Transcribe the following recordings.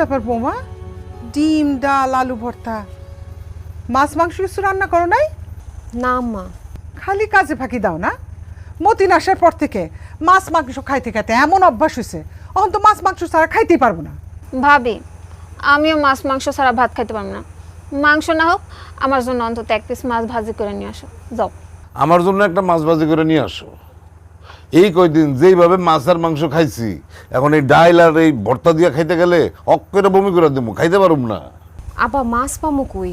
ব্যাপার বৌমা? ডিম ডাল আলু ভর্তা। মাছ মাংস কিছু রান্না করো নাই? না মা। খালি কাজে ফাঁকি দাও না। মতিন আসার পর থেকে মাছ মাংস খাইতে খাইতে এমন অভ্যাস হয়েছে অহন তো মাছ মাংস ছাড়া খাইতেই পারব না। ভাবি আমিও মাছ মাংস ছাড়া ভাত খাইতে পারব না। মাংস না হোক আমার জন্য অন্তত এক পিস মাছ ভাজি করে নিয়ে আসো। যাও। আমার জন্য একটা মাছ ভাজি করে নিয়ে আসো। এই কয়দিন যেইভাবে মাছ আর মাংস খাইছি এখন এই ডাইল আর এই ভর্তা দিয়ে খাইতে গেলে অক্কেরে বমি করে দেবো খাইতে পারুম না। আবার মাছ পামো কই?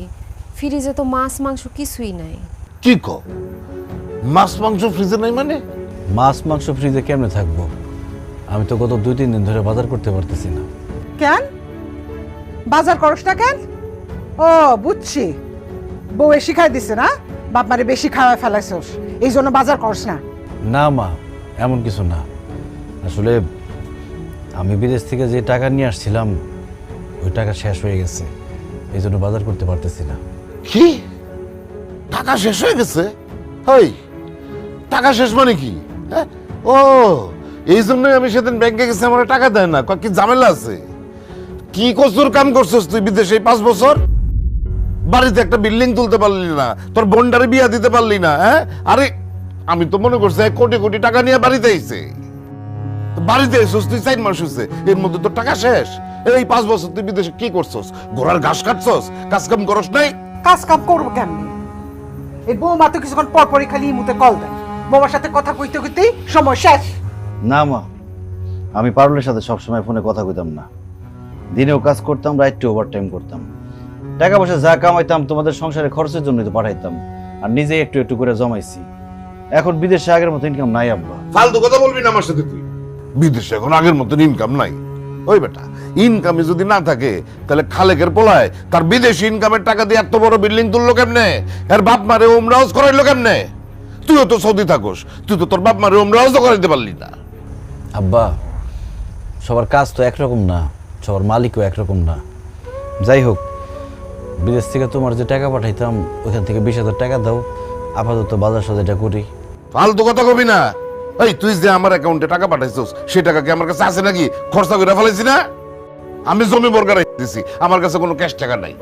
ফ্রিজে তো মাছ মাংস কিছুই নাই। কি ক? মাছ মাংস ফ্রিজে নাই মানে? মাছ মাংস ফ্রিজে কেমনে থাকব? আমি তো গত দুই তিন দিন ধরে বাজার করতে পারতেছি না। কেন? বাজার করস না কেন? ও বুঝছি। বউ এ শিখাই দিছে না? বাপ মারে বেশি খাওয়ায় ফেলাইছস। এই জন্য বাজার করস না। না মা এমন কিছু না। আসলে আমি বিদেশ থেকে যে টাকা নিয়ে আসছিলাম, ওই টাকা শেষ হয়ে গেছে। এই জন্য বাজার করতে পারতেছি না। কি? টাকা শেষ হয়ে গেছে? হই, টাকা শেষ মানে কি? হ্যাঁ? ও, এই জন্যই আমি সেদিন ব্যাংকে গেছি, আমার টাকা দেয় না। কি ঝামেলা আছে? কি কচুর কাম করছিস তুই বিদেশে পাঁচ বছর? বাড়িতে একটা বিল্ডিং তুলতে পারলি না, তোর বোনটারে বিয়া দিতে পারলি না হ্যাঁ? আরে আমি তো মনে করছি কোটি কোটি টাকা নিয়ে বাড়িতে আইছে। বাড়িতে এসেছিস তুই চার মাস হয়েছে এর মধ্যে তোর টাকা শেষ। এই পাঁচ বছর তুই বিদেশে কি করছস? ঘোড়ার ঘাস কাটছস? কাজ কাম করস নাই? কাজ কাম করব কেমনি? এই বৌমা তো কিছুক্ষণ পর পরই খালি মুতে কল দেয়। বৌমার সাথে কথা কইতে কইতেই সময় শেষ। না মা আমি পারুলের সাথে সবসময় ফোনে কথা কইতাম না। দিনেও কাজ করতাম রাইটে ওভার টাইম করতাম। টাকা পয়সা যা কামাইতাম তোমাদের সংসারে খরচের জন্য তো পাঠাইতাম। আর নিজে একটু একটু করে জমাইছি। এখন বিদেশে আগের মতো ইনকাম নাই আব্বা। ফালতু কথা বলবি না আমার সাথে তুই? বিদেশে এখন আগের মতন ইনকাম নাই। ওই বেটা ইনকামে যদি না থাকে তাহলে খালেকের পোলায় তার বিদেশি ইনকামের টাকা দিয়ে এত বড় বিল্ডিং তুললো কেমনে? এর বাপ মারে ওমরাউজ করাইলো কেমনে? তুইও তো সৌদি থাকোস তুই তো তোর বাপ মারে ওমরাউজ করাইতে পারলি না। আব্বা সবার কাজ তো একরকম না সবার মালিকও একরকম না। যাই হোক বিদেশ থেকে তোমার যে টাকা পাঠাইতাম ওখান থেকে বিশ হাজার টাকা দাও আপাতত বাজার সাজাটা করি। ফালতু কথা কবি না। এই তুই যে আমার অ্যাকাউন্টে টাকা পাঠাইছিস সেই টাকা কি আমার কাছে আছে নাকি? খরচা করে ফেলাইছি না? আমি জমি বর্গা দিছি আমার কাছে কোনো ক্যাশ টাকা নাই।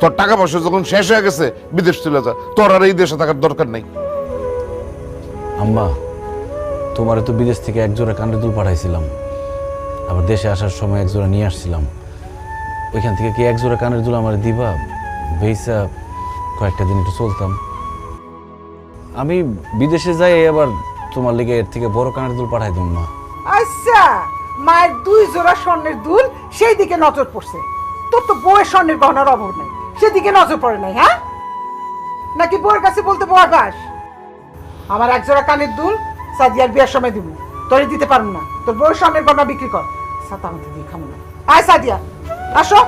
তোর টাকা পয়সা যখন শেষ হয়ে গেছে বিদেশ চলে যা। তোর আর এই দেশে থাকার দরকার নাই। আম্মা তোমারে তো বিদেশ থেকে এক জোড়া কানের দুল পাঠাইছিলাম। আবার দেশে আসার সময় এক জোড়া নিয়ে আসছিলাম। ওইখান থেকে কি এক জোড়া কানের দুল আমার দিবা? বেইসা কয়েকটা দিন একটু চলতাম। আমি বিদেশে যাই আবার তোমার লেগে এর থেকে বড় কানের দুল পাঠাই দিম মা। আচ্ছা মায়ের দুই জোড়া স্বর্ণের দুল সেই দিকে নজর পড়ছে। তোর তো বউয়ের স্বর্ণের গহনার অভাব নেই, সেদিকে নজর পড়ে নাই হ্যাঁ? নাকি বউয়ের কাছে বলতে বউ আকাশ? আমার এক জোড়া কানের দুল সাদিয়ার বিয়ার সময় দিব, তোরে দিতে পারব না। তোর বউয়ের স্বর্ণের গহনা বিক্রি কর। সাতা আমাকে দিয়ে না। আয় সাদিয়া, আসো।